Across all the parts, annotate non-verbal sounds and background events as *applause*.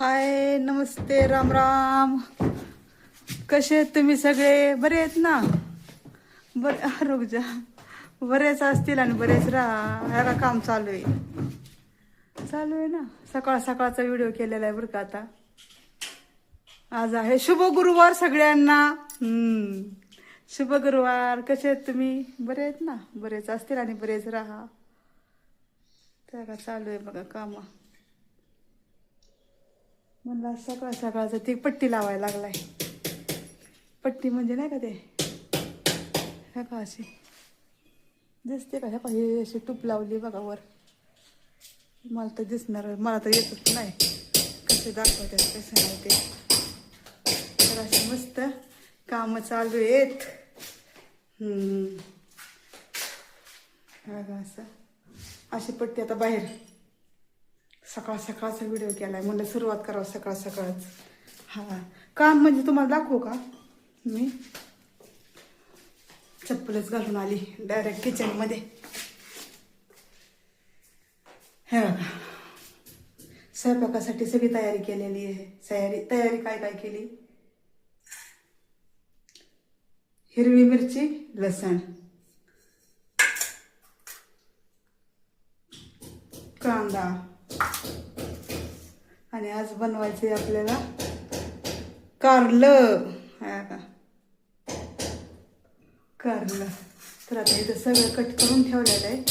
हाय नमस्ते राम राम. कसे आहेत तुम्ही सगळे? बरे आहेत ना? बरे रुक जा. बरेच असतील आणि बरेच राहा काम चालू आहे. चालू आहे ना? सकाळ सकाळचा व्हिडिओ केलेला आहे बरं का आता. आज आहे शुभ गुरुवार सगळ्यांना. शुभ गुरुवार. कसे आहेत तुम्ही? बरे आहेत ना? बरेच असतील आणि बरेच राहा. त्या का चालू आहे बघा कामं. म्हणला सकाळ सकाळचं ती पट्टी लावायला लागलाय. पट्टी म्हणजे नाही का ते? ह्या का अशी? दिसते का? ह्या का हे अशी टूप लावली बघा वर. मला तर दिसणार मला तर येतच नाही. कसे दाखवतात कसं नाही ते. तर अशी मस्त कामं चालू आहेत. असं. अशी पट्टी आता बाहेर. सकाळ सकाळचा व्हिडिओ केलाय. म्हणलं सुरुवात करावं सकाळ सकाळच. हा. काम म्हणजे तुम्हाला दाखवू का? मी चप्पलच घालून आली डायरेक्ट किचनमध्ये हे बघा. स्वयंपाकासाठी सगळी तयारी केलेली आहे. तयारी तयारी काय काय केली? हिरवी मिरची लसण. कांदा. आणि आज बनवायचे आपल्याला कारलं. का? कारलं. तर आता इथं सगळं कट करून ठेवलेलं आहे.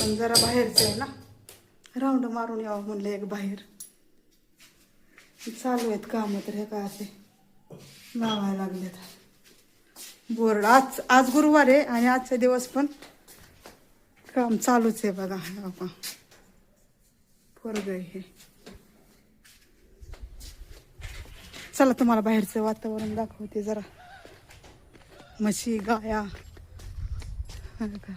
पण जरा बाहेरचं आहे ना. राऊंड मारून यावं म्हणलं एक बाहेर. चालू आहेत कामं तर हे का असे लावायला लागलेत. बोर्ड. आज आज गुरुवार आहे आणि आजचा दिवस पण काम चालूच आहे बघा. हे वर्ग आहे हे. चला तुम्हाला बाहेरचं वातावरण दाखवते जरा. म्हशी गाया. हा का.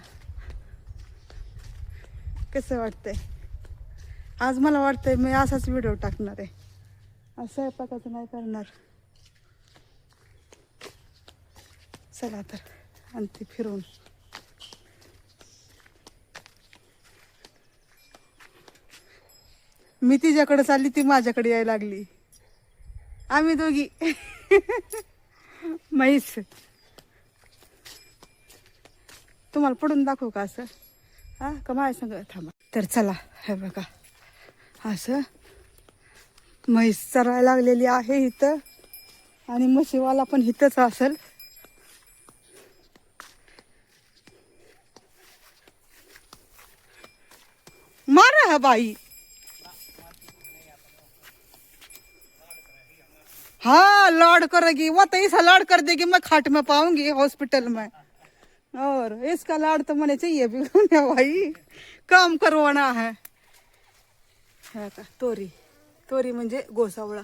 कसं वाटतंय? आज मला वाटतंय मी असाच व्हिडिओ टाकणार आहे. आज स्वयंपाकाचं नाही करणार. चला तर आणते फिरून मी तिच्याकडे चालली ती माझ्याकडे यायला लागली. आम्ही दोघी. *laughs* म्हैस. तुम्हाला पडून दाखवू का असं? हा का माझ्या संग? थांबा. तर चला हे बघा. असं. म्हैस चरायला लागलेली आहे इथं. आणि म्हशीवाला पण इथंच असेल. मारा हा बाई. हाँ लॉड करेगी। वो तो ऐसा लॉड कर देगी मैं खाट में पाऊंगी हॉस्पिटल में। और इसका लाड तो मैंने चाहिए भी *laughs* भाई। काम करवाना है। है का? तोरी। तोरी म्हणजे गोसावळा।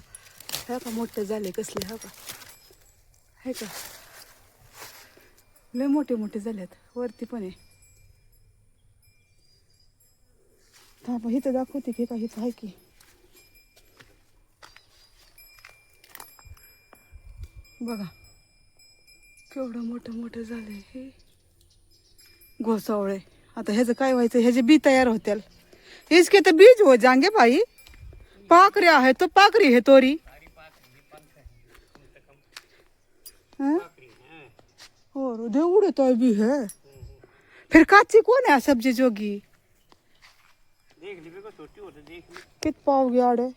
हे का? मोठे झाले कसले हा का? हे का? लय मोठे मोठे झालेत वरती पण आहे. थांबा इथं दाखवते की का इथं आहे की? बघा केवढं मोठं मोठं झालंय हे. घोसावळे. आता ह्याचं काय व्हायचं? ह्याचे बी तयार होत्याल. इसके तर बीज हो जांगे भाई पाकरी आहे तो पाकरी है? तोरी और देवड़े तो भी है. फिर काची कौन है सब्जी जोगी? देख ली को छोटी होते देख ली कित पाओगे आड़े?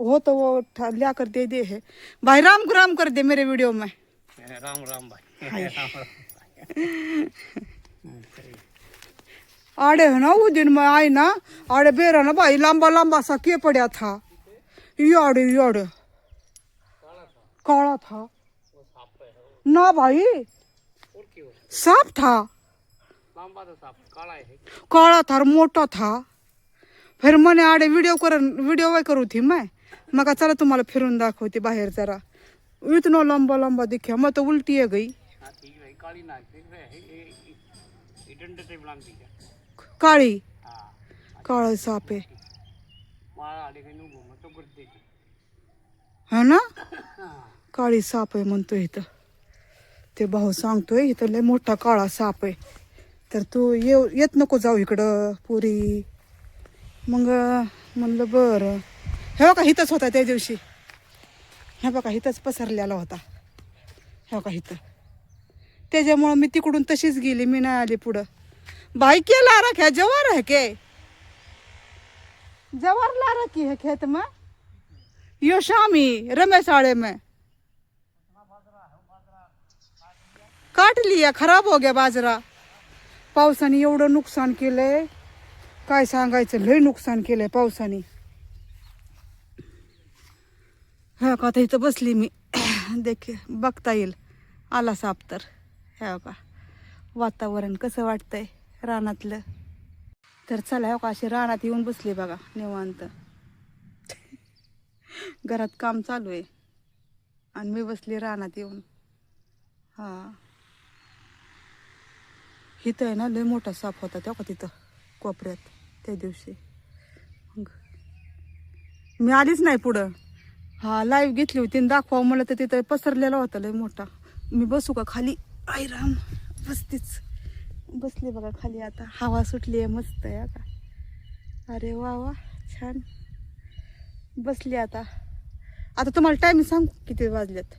वो तो वो लिया कर दे दे है। भाई राम को राम कर दे मेरे वीडियो में। *laughs* राम राम भाई। राम राम आड़े है ना वो दिन में आई ना आड़े बेरा ना भाई लंबा लंबा सा के पड़ा था। ये आड़े ये काला था। वो साफ़ ना भाई। सांप था। काला काला था और मोटा था। फिर मैंने आड़े वीडियो कर वीडियो वही करू थी मैं। मैं कहा चला तुम्हाला फिरून दाखवते बाहेर जरा. इतना लंबा लंबा दिखा मैं तो उल्टी है गई काळी काळा? साप आहे. हा ना? काळी साप आहे म्हणतोय इथं. ते भाऊ सांगतोय इथं लय मोठा काळा साप आहे. तर तू येऊ येत नको जाऊ इकडं पुरी. मग म्हणलं बरं. हे का हिथंच होता त्या दिवशी. हे बघा हिथंच पसरलेला होता. हे का हिथं त्याच्यामुळं मी तिकडून तशीच गेली मी नाही आली पुढं. बाई केला रख्या जवार आहे के? जवार ला रखी है खेत में? यो शामी रमेश आड़े में. काट लिया खराब हो गया बाजरा. पावसाने एवढं नुकसान केलंय. काय सांगायचं? लय नुकसान केलंय पावसाने. ह्या का आता इथं बसली मी. *coughs* देख बघता येईल. आला साप तर. ह्या का वातावरण कसं वाटतंय रानातलं. तर चला हो का अशी रानात येऊन बसली बघा निवांत. *laughs* घरात काम चालू आहे. आणि मी बसली रानात येऊन. हा. इथं आहे ना लय मोठा साप होता तेव्हा का तिथं कोपऱ्यात त्या दिवशी. मग. मी आलीच नाही पुढं. हा लाईव्ह घेतली होती आणि दाखवा मला तर तिथं पसरलेला होता लय मोठा. मी बसू का खाली? आई राम बसतीच. बसली बघा खाली आता. हवा सुटली आहे मस्त आहे का? अरे वा वा छान. बसली आता. आता तुम्हाला टाईम सांगू किती वाजलेत?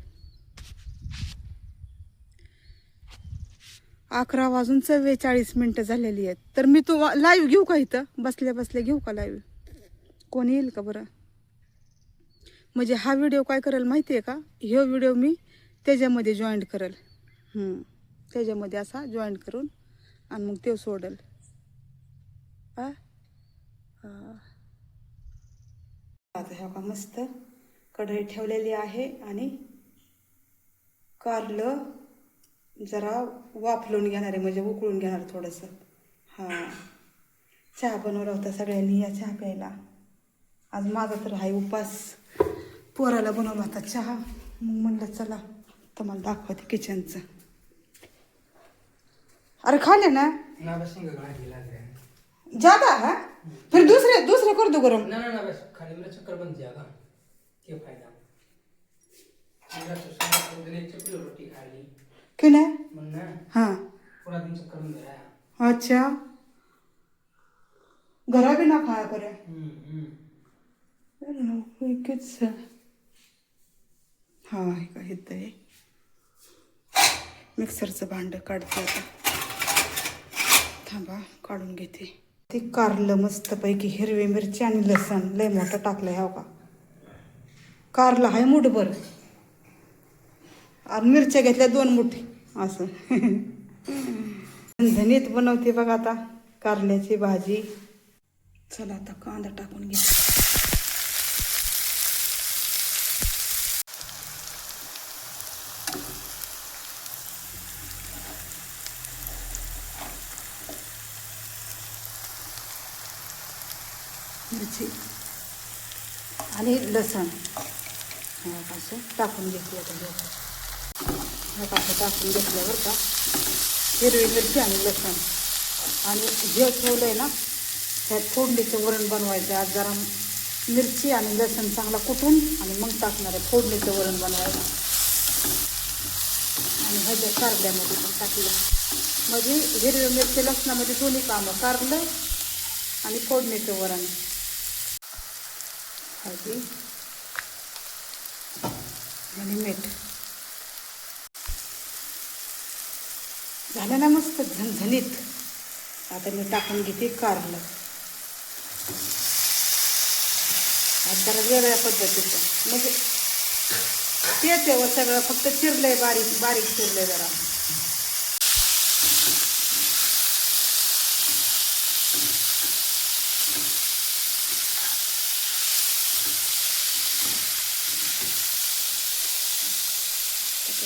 अकरा वाजून चव्वेचाळीस मिनटं झालेली आहेत. तर मी तू लाईव्ह घेऊ का इथं? बसल्या बसल्या घेऊ का लाईव्ह कोण येईल का बरं? म्हणजे हा व्हिडिओ काय करेल माहिती आहे का? ह्यो व्हिडिओ मी त्याच्यामध्ये जॉईंट करेल. त्याच्यामध्ये असा जॉईंट करून आणि मग ते सोडल. आ? हा. आता ह्या का मस्त कढई ठेवलेली आहे आणि कारलं जरा वाफलून घेणार आहे म्हणजे उकळून घेणार थोडंसं. हां. चहा बनवला होता सगळ्यांनी या चहा प्यायला. आज माझा तर हाय उपास. पोराला बनवला होता चहा. मग म्हणलं चला तुम्हाला दाखवते किचनचं अरे खाले ना? ज्यादा है? फिर दूसरे दूसरे कर दो गरम. ना ना ना बस. खाली मेरा चक्कर बन जाएगा क्या फायदा. मेरा दिन एक रोटी खा ली क्यों ना? हाँ. पूरा दिन चक्कर बन रहा अच्छा. घरा भी ना खाया करे. हम्म हम्म. हा हे का इथं आहे मिक्सरचं भांडं काढते आता. थांबा काढून घेते. ते कारलं मस्तपैकी हिरवी मिरची आणि लसण. लय मोठं टाकलंय हो का? कारलं आहे मुठभर आणि मिरच्या घेतल्या दोन मुठी. असं. धनीत बनवते बघा आता कारल्याची भाजी. चला आता कांदा टाकून घे मिरची आणि लसण. असं टाकून घेतली आता हे असं टाकून घेतल्यावर का. हिरवी मिरची आणि लसण. आणि जे ठेवलं आहे ना त्यात फोडणीचं वरण बनवायचं. आज जरा मिरची आणि लसण चांगला कुटून आणि मग टाकणार आहे. फोडणीचं वरण बनवायचं आणि ह्याच्या कारल्यामध्ये पण टाकलं. म्हणजे हिरवी मिरची लसणामध्ये दोन्ही कामं कारलं आणि फोडणीचं वरण. हळदी आणि मीठ. झालं ना मस्त झणझणीत. आता मी टाकून घेते कारलं. जरा वेगळ्या पद्धतीचं. म्हणजे तेच आहे व सगळं. फक्त चिरलंय बारीक बारीक चिरलंय जरा. ते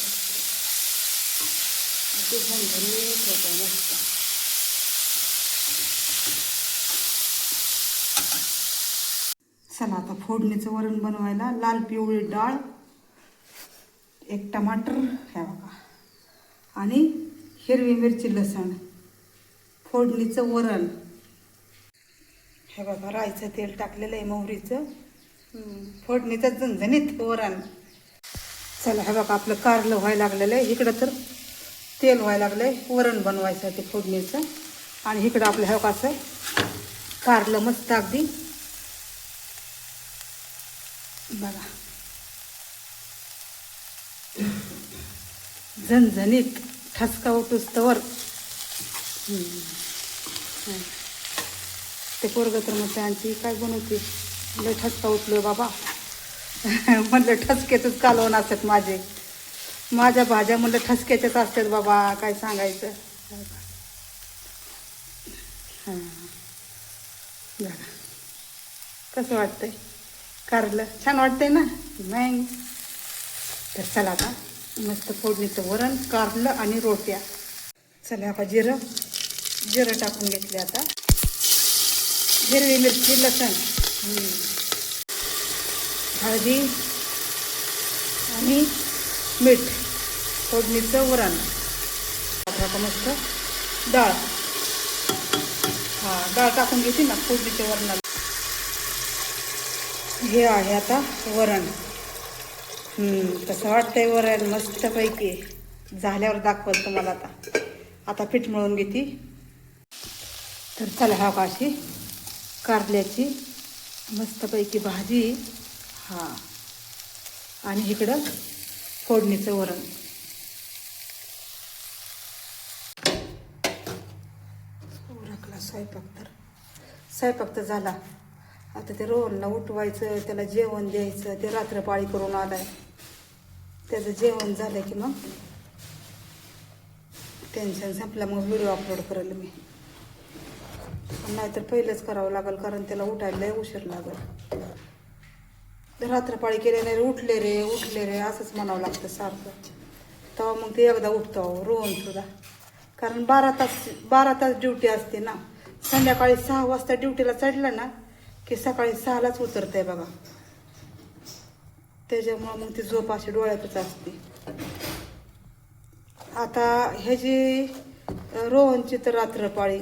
मस्त चला आता फोडणीचं वरण बनवायला लाल पिवळी डाळ एक टमाटर हे बघा आणि हिरवी मिरची लसण. फोडणीचं वरण. हे बघा राईचं तेल टाकलेलं आहे मोहरीचं. फोडणीचं झणझणीत वरण. चला हे बघा आपलं कारलं व्हायला लागलेलं आहे. इकडं तर तेल व्हायला लागलं आहे वरण बनवायचं आहे ते फोडणीचं. आणि इकडं आपलं हे बघा असं कारलं मस्त अगदी. बघा. झणझणीत ठसका उठूस ते पोरग तर मग त्यांची काय बनवते? लय ठसका उठलो बाबा. *laughs* म्हणलं ठसकेतच कालवण असतात माझे. माझ्या भाज्या म्हणलं ठसक्याच्याच असतात बाबा काय सांगायचं? हां. बघा कसं वाटतंय? कारलं. छान वाटतंय ना? नाही तर चला आता. मस्त फोडणीचं वरण कारलं आणि रोट्या. चला आता जिरं. जिरं टाकून घेतले आता. हिरवी मिरची लसण. हळदी आणि मीठ फोडणीचं वरण. आता मस्त. डाळ. हा डाळ टाकून घेते ना फोडणीच्या वरणाला. हे आहे आता वरण. तसं कसं वाटतंय वरण? मस्तपैकी. झाल्यावर दाखवल तुम्हाला आता. आता पीठ मळून घेते. तर चला हा का अशी कारल्याची मस्तपैकी भाजी. हा. आणि इकडं फोडणीचं वरण. उरकला स्वयंपाक तर. स्वयंपाक तर झाला. आता ते रोहनला उठवायचं त्याला जेवण द्यायचं ते रात्रपाळी करून आलाय. त्याचं जेवण झालं की मग टेन्शन संपला. मग व्हिडिओ अपलोड करेल मी. नाहीतर पहिलंच करावं लागेल कारण त्याला उठायला उशीर लागेल. रात्रपाळी केले नाही उठले रे उठले रे असंच म्हणावं लागतं सारखं. तेव्हा मग ते एकदा उठतो रोहन सुद्धा. कारण बारा तास बारा तास ड्युटी असते ना. संध्याकाळी सहा वाजता ड्युटीला चढलं ना की सकाळी सहालाच उतरते बघा. त्याच्यामुळं मग ती झोप अशी डोळ्यातच असते. आता ह्याची रोहनची तर रात्रपाळी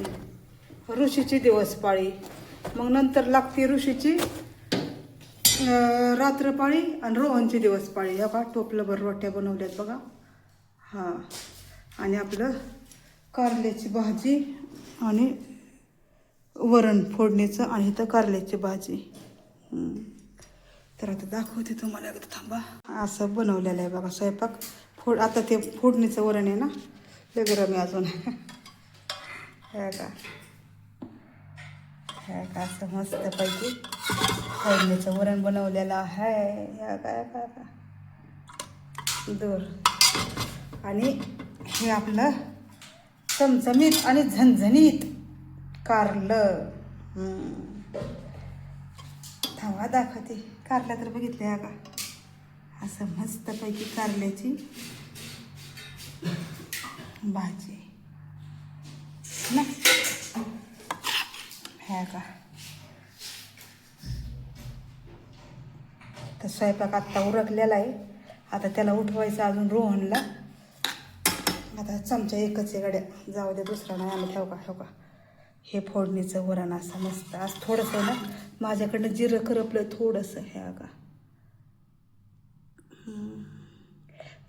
ऋषीची दिवसपाळी. मग नंतर लागते ऋषीची रात्रपाळी आणि रोहनची दिवस पाळी. हे बघा टोपलंभर रोट्या बनवल्यात बघा. हां. आणि आपलं कारल्याची भाजी आणि वरण फोडणीचं आणि इथं कारल्याची भाजी. तर आता दाखवते तुम्हाला एकदा थांबा. असं बनवलेलं आहे बघा स्वयंपाक. फोड आता ते फोडणीचं वरण आहे ना लय मी आहे अजून *laughs* का काय का? असं मस्तपैकी फोडणीचं वरण बनवलेलं आहे. या काय का, दूर. आणि हे आपलं चमचमीत आणि झणझणीत कारलं. थवा थांबा दाखवते. कारला तर बघितलं हा का? असं मस्तपैकी कारल्याची भाजी. ना? ह्या का? तर स्वयंपाक आत्ता उरकलेला आहे. आता त्याला उठवायचं अजून रोहनला. आता चमचा एकच आहे गड्या. जाऊ दे दुसरा नाही आम्ही ठेव का? ठेव का? हे फोडणीचं वरण असं मस्त. आज थोडंसं ना माझ्याकडनं जिरं करपलं थोडंसं हे का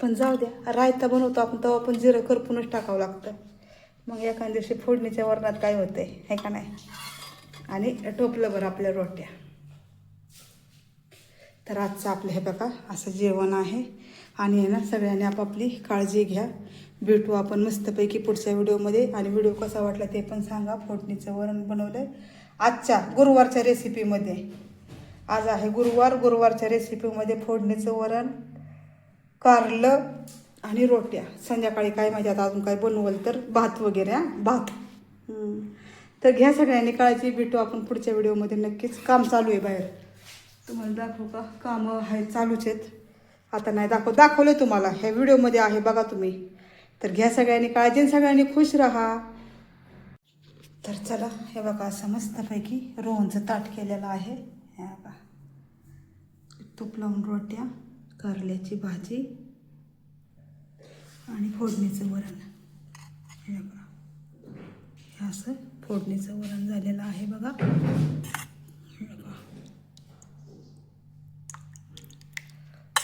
पण जाऊ द्या रायता बनवतो आपण तेव्हा पण जिरं करपूनच टाकावं लागतं. मग एखाद्या दिवशी फोडणीच्या वरणात काय होतं आहे का नाही? आणि टोपलं बरं आपल्या रोट्या. तर आजचं आपलं हे बघा असं जेवण आहे. आणि आहे ना सगळ्यांनी आपापली काळजी घ्या. भेटू आपण मस्तपैकी पुढच्या व्हिडिओमध्ये. आणि व्हिडिओ कसा वाटला ते पण सांगा. फोडणीचं वरण बनवलं आहे आजच्या गुरुवारच्या रेसिपीमध्ये. आज आहे गुरुवार. गुरुवारच्या रेसिपीमध्ये फोडणीचं वरण कारलं आणि रोट्या. संध्याकाळी काय माहिती आता अजून काय बनवलं तर भात वगैरे हां? भात. तर घ्या सगळ्यांनी काळजी भेटू आपण पुढच्या व्हिडिओमध्ये. नक्कीच काम चालू आहे बाहेर. तुम्हाला दाखवू का? कामं आहेत चालूच आहेत. आता नाही दाखव दाखवलं तुम्हाला. ह्या व्हिडिओमध्ये आहे बघा तुम्ही. तर घ्या सगळ्यांनी काळजी आणि सगळ्यांनी खुश राहा. तर चला हे बघा असं मस्तपैकी रोहनचं ताट केलेलं आहे. हे बघा. तूप लावून रोट्या कारल्याची भाजी आणि फोडणीचं वरण. हे बघा. हे असं फोडणीचं वरण झालेलं आहे बघा. बघा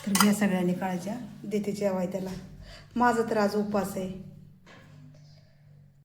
तर घ्या सगळ्यांनी काळज्या देते जेवाय त्याला माझं तर आज उपवास आहे.